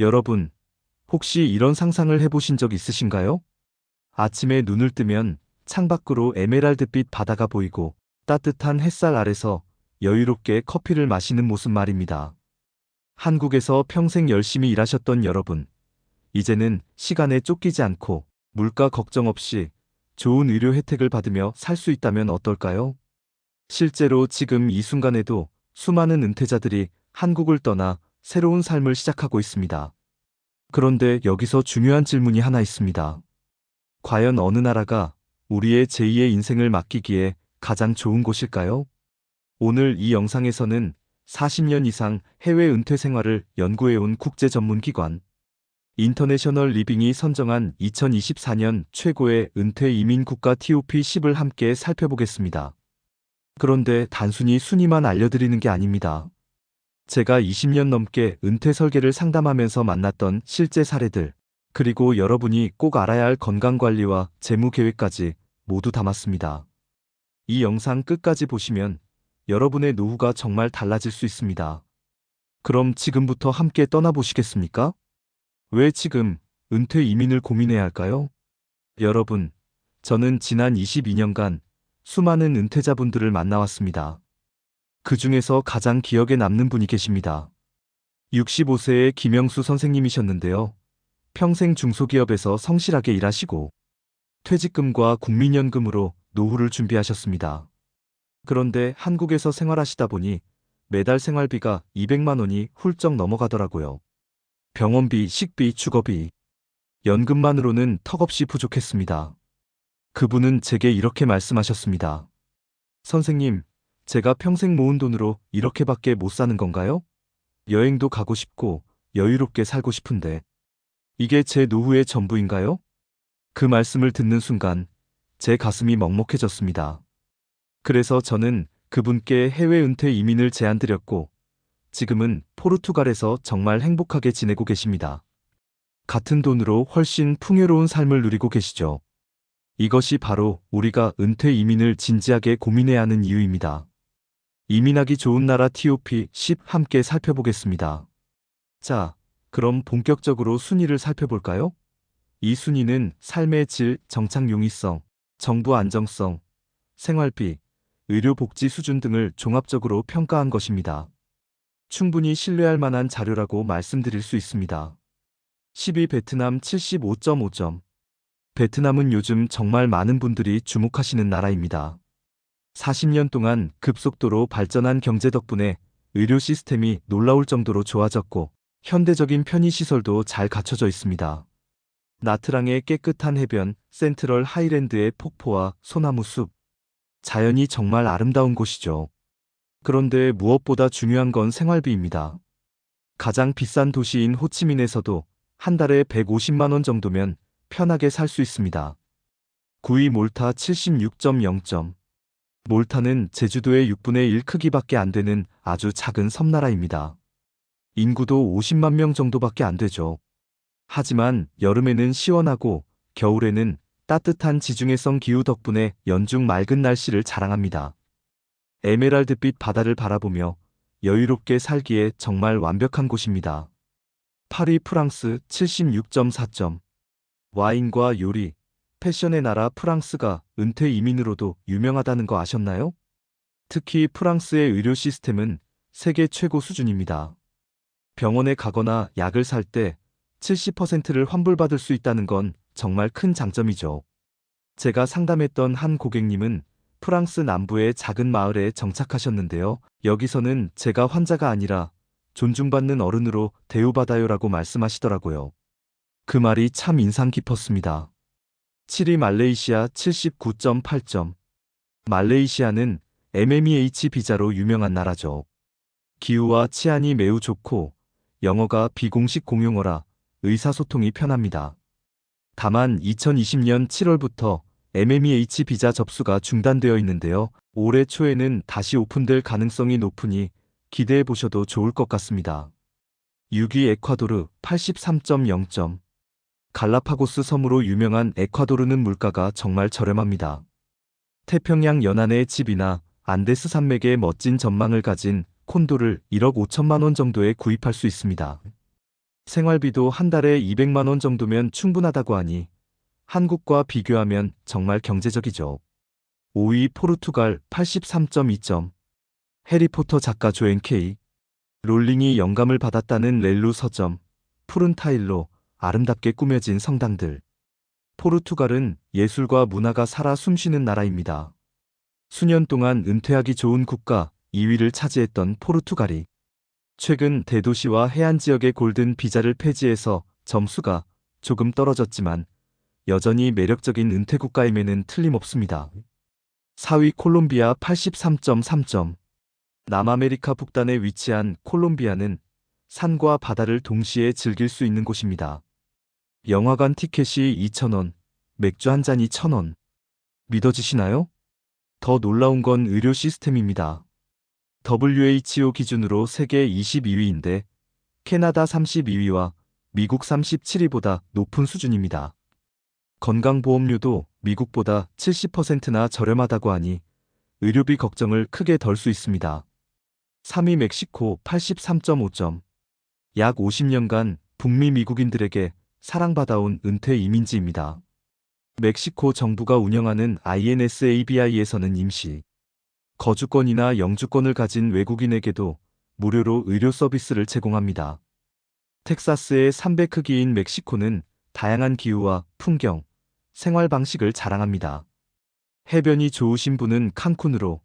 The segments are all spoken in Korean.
여러분, 혹시 이런 상상을 해보신 적 있으신가요? 아침에 눈을 뜨면 창밖으로 에메랄드빛 바다가 보이고 따뜻한 햇살 아래서 여유롭게 커피를 마시는 모습 말입니다. 한국에서 평생 열심히 일하셨던 여러분, 이제는 시간에 쫓기지 않고 물가 걱정 없이 좋은 의료 혜택을 받으며 살 수 있다면 어떨까요? 실제로 지금 이 순간에도 수많은 은퇴자들이 한국을 떠나 새로운 삶을 시작하고 있습니다. 그런데 여기서 중요한 질문이 하나 있습니다. 과연 어느 나라가 우리의 제2의 인생을 맡기기에 가장 좋은 곳일까요? 오늘 이 영상에서는 40년 이상 해외 은퇴 생활을 연구해온 국제 전문 기관 인터내셔널 리빙이 선정한 2024년 최고의 은퇴 이민 국가 TOP 10을 함께 살펴보겠습니다. 그런데 단순히 순위만 알려드리는 게 아닙니다. 제가 20년 넘게 은퇴 설계를 상담하면서 만났던 실제 사례들, 그리고 여러분이 꼭 알아야 할 건강관리와 재무 계획까지 모두 담았습니다. 이 영상 끝까지 보시면 여러분의 노후가 정말 달라질 수 있습니다. 그럼 지금부터 함께 떠나보시겠습니까? 왜 지금 은퇴 이민을 고민해야 할까요? 여러분, 저는 지난 22년간 수많은 은퇴자분들을 만나왔습니다. 그 중에서 가장 기억에 남는 분이 계십니다. 65세의 김영수 선생님이셨는데요. 평생 중소기업에서 성실하게 일하시고 퇴직금과 국민연금으로 노후를 준비하셨습니다. 그런데 한국에서 생활하시다 보니 매달 생활비가 200만 원이 훌쩍 넘어가더라고요. 병원비, 식비, 주거비, 연금만으로는 턱없이 부족했습니다. 그분은 제게 이렇게 말씀하셨습니다. 선생님, 제가 평생 모은 돈으로 이렇게밖에 못 사는 건가요? 여행도 가고 싶고 여유롭게 살고 싶은데 이게 제 노후의 전부인가요? 그 말씀을 듣는 순간 제 가슴이 먹먹해졌습니다. 그래서 저는 그분께 해외 은퇴 이민을 제안드렸고 지금은 포르투갈에서 정말 행복하게 지내고 계십니다. 같은 돈으로 훨씬 풍요로운 삶을 누리고 계시죠. 이것이 바로 우리가 은퇴 이민을 진지하게 고민해야 하는 이유입니다. 이민하기 좋은 나라 TOP 10 함께 살펴보겠습니다. 자, 그럼 본격적으로 순위를 살펴볼까요? 이 순위는 삶의 질, 정착 용이성, 정부 안정성, 생활비, 의료복지 수준 등을 종합적으로 평가한 것입니다. 충분히 신뢰할 만한 자료라고 말씀드릴 수 있습니다. 12 베트남 75.5점. 베트남은 요즘 정말 많은 분들이 주목하시는 나라입니다. 40년 동안 급속도로 발전한 경제 덕분에 의료 시스템이 놀라울 정도로 좋아졌고 현대적인 편의시설도 잘 갖춰져 있습니다. 나트랑의 깨끗한 해변, 센트럴 하이랜드의 폭포와 소나무 숲. 자연이 정말 아름다운 곳이죠. 그런데 무엇보다 중요한 건 생활비입니다. 가장 비싼 도시인 호치민에서도 한 달에 150만 원 정도면 편하게 살 수 있습니다. 9위 몰타 76.0점. 몰타는 제주도의 6분의 1 크기밖에 안 되는 아주 작은 섬나라입니다. 인구도 50만 명 정도밖에 안 되죠. 하지만 여름에는 시원하고 겨울에는 따뜻한 지중해성 기후 덕분에 연중 맑은 날씨를 자랑합니다. 에메랄드빛 바다를 바라보며 여유롭게 살기에 정말 완벽한 곳입니다. 파리 프랑스 76.4점. 와인과 요리, 패션의 나라 프랑스가 은퇴 이민으로도 유명하다는 거 아셨나요? 특히 프랑스의 의료 시스템은 세계 최고 수준입니다. 병원에 가거나 약을 살 때 70%를 환불받을 수 있다는 건 정말 큰 장점이죠. 제가 상담했던 한 고객님은 프랑스 남부의 작은 마을에 정착하셨는데요. 여기서는 제가 환자가 아니라 존중받는 어른으로 대우받아요라고 말씀하시더라고요. 그 말이 참 인상 깊었습니다. 7위 말레이시아 79.8점. 말레이시아는 MMEH 비자로 유명한 나라죠. 기후와 치안이 매우 좋고 영어가 비공식 공용어라 의사소통이 편합니다. 다만 2020년 7월부터 MMEH 비자 접수가 중단되어 있는데요. 올해 초에는 다시 오픈될 가능성이 높으니 기대해 보셔도 좋을 것 같습니다. 6위 에콰도르 83.0점. 갈라파고스 섬으로 유명한 에콰도르는 물가가 정말 저렴합니다. 태평양 연안의 집이나 안데스 산맥의 멋진 전망을 가진 콘도를 1억 5천만 원 정도에 구입할 수 있습니다. 생활비도 한 달에 200만 원 정도면 충분하다고 하니 한국과 비교하면 정말 경제적이죠. 5위 포르투갈 83.2점. 해리포터 작가 조앤 케이. 롤링이 영감을 받았다는 렐루 서점. 푸른 타일로 아름답게 꾸며진 성당들. 포르투갈은 예술과 문화가 살아 숨쉬는 나라입니다. 수년 동안 은퇴하기 좋은 국가 2위를 차지했던 포르투갈이 최근 대도시와 해안 지역의 골든 비자를 폐지해서 점수가 조금 떨어졌지만 여전히 매력적인 은퇴 국가임에는 틀림없습니다. 4위 콜롬비아 83.3점. 남아메리카 북단에 위치한 콜롬비아는 산과 바다를 동시에 즐길 수 있는 곳입니다. 영화관 티켓이 2,000원, 맥주 한 잔이 1,000원. 믿어지시나요? 더 놀라운 건 의료 시스템입니다. WHO 기준으로 세계 22위인데 캐나다 32위와 미국 37위보다 높은 수준입니다. 건강보험료도 미국보다 70%나 저렴하다고 하니 의료비 걱정을 크게 덜 수 있습니다. 3위 멕시코 83.5점. 약 50년간 북미 미국인들에게 사랑받아온 은퇴 이민지입니다. 멕시코 정부가 운영하는 INSABI에서는 임시, 거주권이나 영주권을 가진 외국인에게도 무료로 의료 서비스를 제공합니다. 텍사스의 3배 크기인 멕시코는 다양한 기후와 풍경, 생활 방식을 자랑합니다. 해변이 좋으신 분은 칸쿤으로,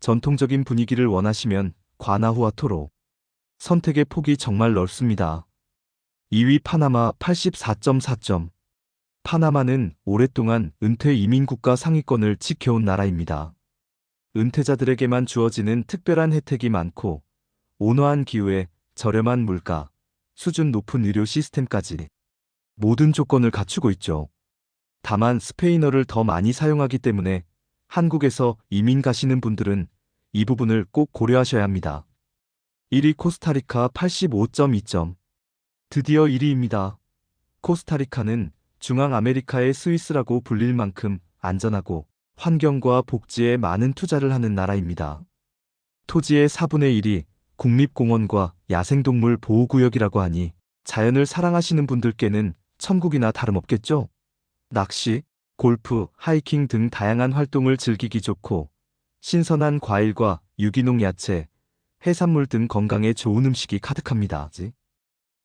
전통적인 분위기를 원하시면 과나후아토로. 선택의 폭이 정말 넓습니다. 2위 파나마 84.4점. 파나마는 오랫동안 은퇴 이민국가 상위권을 지켜온 나라입니다. 은퇴자들에게만 주어지는 특별한 혜택이 많고 온화한 기후에 저렴한 물가, 수준 높은 의료 시스템까지 모든 조건을 갖추고 있죠. 다만 스페인어를 더 많이 사용하기 때문에 한국에서 이민 가시는 분들은 이 부분을 꼭 고려하셔야 합니다. 1위 코스타리카 85.2점. 드디어 1위입니다. 코스타리카는 중앙 아메리카의 스위스라고 불릴 만큼 안전하고 환경과 복지에 많은 투자를 하는 나라입니다. 토지의 4분의 1이 국립공원과 야생동물 보호구역이라고 하니 자연을 사랑하시는 분들께는 천국이나 다름없겠죠? 낚시, 골프, 하이킹 등 다양한 활동을 즐기기 좋고 신선한 과일과 유기농 야채, 해산물 등 건강에 좋은 음식이 가득합니다.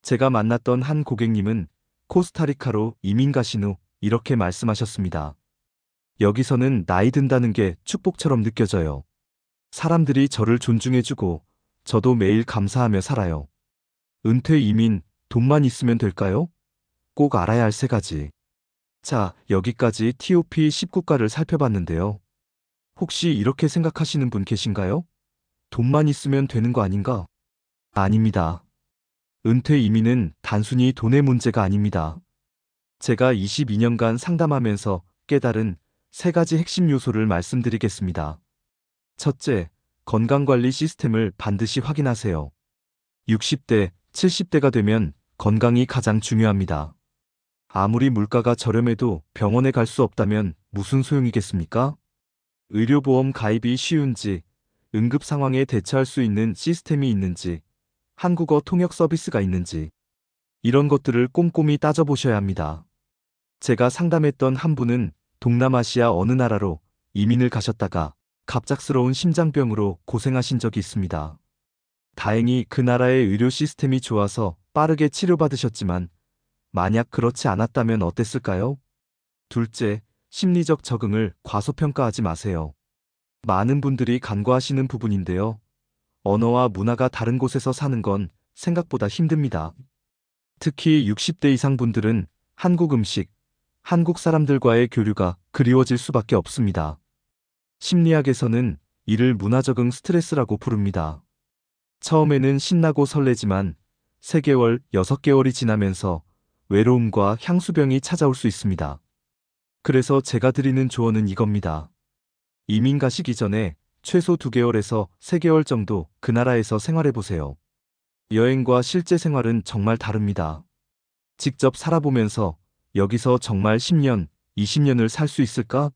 제가 만났던 한 고객님은 코스타리카로 이민 가신 후 이렇게 말씀하셨습니다. 여기서는 나이 든다는 게 축복처럼 느껴져요. 사람들이 저를 존중해주고 저도 매일 감사하며 살아요. 은퇴 이민, 돈만 있으면 될까요? 꼭 알아야 할 세 가지. 자, 여기까지 TOP 10국가를 살펴봤는데요. 혹시 이렇게 생각하시는 분 계신가요? 돈만 있으면 되는 거 아닌가? 아닙니다. 은퇴 이민은 단순히 돈의 문제가 아닙니다. 제가 22년간 상담하면서 깨달은 세 가지 핵심 요소를 말씀드리겠습니다. 첫째, 건강관리 시스템을 반드시 확인하세요. 60대, 70대가 되면 건강이 가장 중요합니다. 아무리 물가가 저렴해도 병원에 갈 수 없다면 무슨 소용이겠습니까? 의료보험 가입이 쉬운지, 응급 상황에 대처할 수 있는 시스템이 있는지, 한국어 통역 서비스가 있는지, 이런 것들을 꼼꼼히 따져보셔야 합니다. 제가 상담했던 한 분은 동남아시아 어느 나라로 이민을 가셨다가 갑작스러운 심장병으로 고생하신 적이 있습니다. 다행히 그 나라의 의료 시스템이 좋아서 빠르게 치료받으셨지만 만약 그렇지 않았다면 어땠을까요? 둘째, 심리적 적응을 과소평가하지 마세요. 많은 분들이 간과하시는 부분인데요. 언어와 문화가 다른 곳에서 사는 건 생각보다 힘듭니다. 특히 60대 이상 분들은 한국 음식, 한국 사람들과의 교류가 그리워질 수밖에 없습니다. 심리학에서는 이를 문화적응 스트레스라고 부릅니다. 처음에는 신나고 설레지만 3개월, 6개월이 지나면서 외로움과 향수병이 찾아올 수 있습니다. 그래서 제가 드리는 조언은 이겁니다. 이민 가시기 전에 최소 2개월에서 3개월 정도 그 나라에서 생활해 보세요. 여행과 실제 생활은 정말 다릅니다. 직접 살아보면서 여기서 정말 10년, 20년을 살 수 있을까?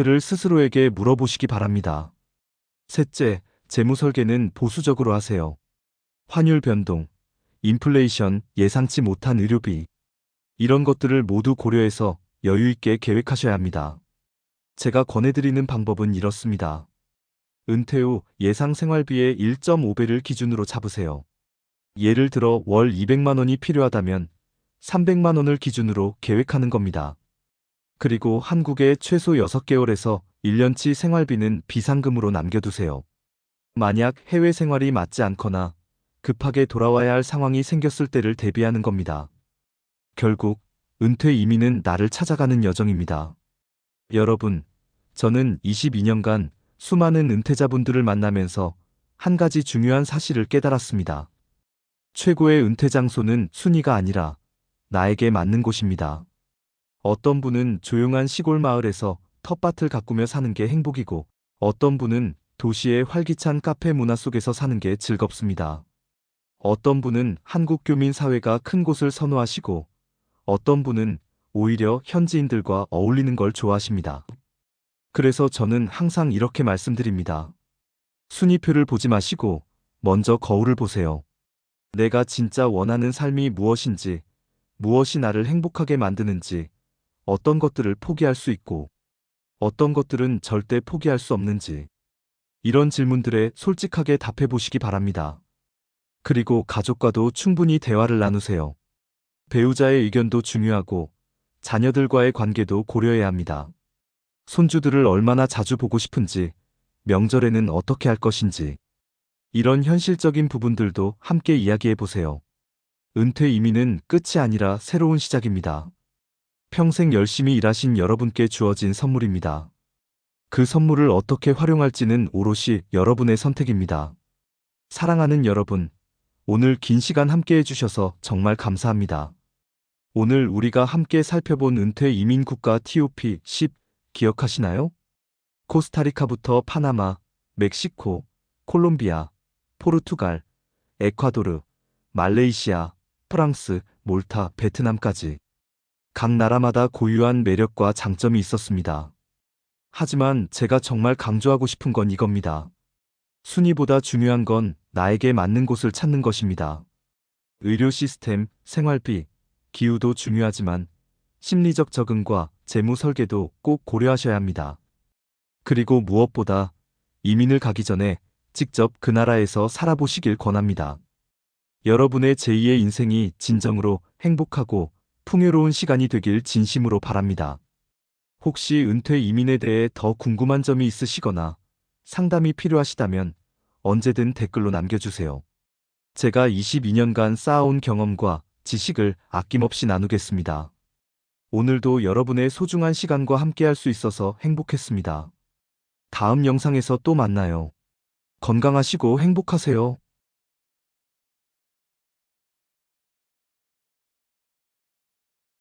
를 스스로에게 물어보시기 바랍니다. 셋째, 재무 설계는 보수적으로 하세요. 환율 변동, 인플레이션, 예상치 못한 의료비. 이런 것들을 모두 고려해서 여유 있게 계획하셔야 합니다. 제가 권해드리는 방법은 이렇습니다. 은퇴 후 예상 생활비의 1.5배를 기준으로 잡으세요. 예를 들어 월 200만 원이 필요하다면 300만 원을 기준으로 계획하는 겁니다. 그리고 한국에 최소 6개월에서 1년치 생활비는 비상금으로 남겨두세요. 만약 해외 생활이 맞지 않거나 급하게 돌아와야 할 상황이 생겼을 때를 대비하는 겁니다. 결국 은퇴 이민은 나를 찾아가는 여정입니다. 여러분, 저는 22년간 수많은 은퇴자분들을 만나면서 한 가지 중요한 사실을 깨달았습니다. 최고의 은퇴 장소는 순위가 아니라 나에게 맞는 곳입니다. 어떤 분은 조용한 시골 마을에서 텃밭을 가꾸며 사는 게 행복이고 어떤 분은 도시의 활기찬 카페 문화 속에서 사는 게 즐겁습니다. 어떤 분은 한국 교민 사회가 큰 곳을 선호하시고 어떤 분은 오히려 현지인들과 어울리는 걸 좋아하십니다. 그래서 저는 항상 이렇게 말씀드립니다. 순위표를 보지 마시고 먼저 거울을 보세요. 내가 진짜 원하는 삶이 무엇인지, 무엇이 나를 행복하게 만드는지, 어떤 것들을 포기할 수 있고, 어떤 것들은 절대 포기할 수 없는지. 이런 질문들에 솔직하게 답해 보시기 바랍니다. 그리고 가족과도 충분히 대화를 나누세요. 배우자의 의견도 중요하고, 자녀들과의 관계도 고려해야 합니다. 손주들을 얼마나 자주 보고 싶은지, 명절에는 어떻게 할 것인지, 이런 현실적인 부분들도 함께 이야기해 보세요. 은퇴 이민은 끝이 아니라 새로운 시작입니다. 평생 열심히 일하신 여러분께 주어진 선물입니다. 그 선물을 어떻게 활용할지는 오롯이 여러분의 선택입니다. 사랑하는 여러분, 오늘 긴 시간 함께 해주셔서 정말 감사합니다. 오늘 우리가 함께 살펴본 은퇴 이민 국가 TOP 10 기억하시나요? 코스타리카부터 파나마, 멕시코, 콜롬비아, 포르투갈, 에콰도르, 말레이시아, 프랑스, 몰타, 베트남까지 각 나라마다 고유한 매력과 장점이 있었습니다. 하지만 제가 정말 강조하고 싶은 건 이겁니다. 순위보다 중요한 건 나에게 맞는 곳을 찾는 것입니다. 의료 시스템, 생활비, 기후도 중요하지만 심리적 적응과 재무 설계도 꼭 고려하셔야 합니다. 그리고 무엇보다 이민을 가기 전에 직접 그 나라에서 살아보시길 권합니다. 여러분의 제2의 인생이 진정으로 행복하고 풍요로운 시간이 되길 진심으로 바랍니다. 혹시 은퇴 이민에 대해 더 궁금한 점이 있으시거나 상담이 필요하시다면 언제든 댓글로 남겨주세요. 제가 22년간 쌓아온 경험과 지식을 아낌없이 나누겠습니다. 오늘도 여러분의 소중한 시간과 함께할 수 있어서 행복했습니다. 다음 영상에서 또 만나요. 건강하시고 행복하세요.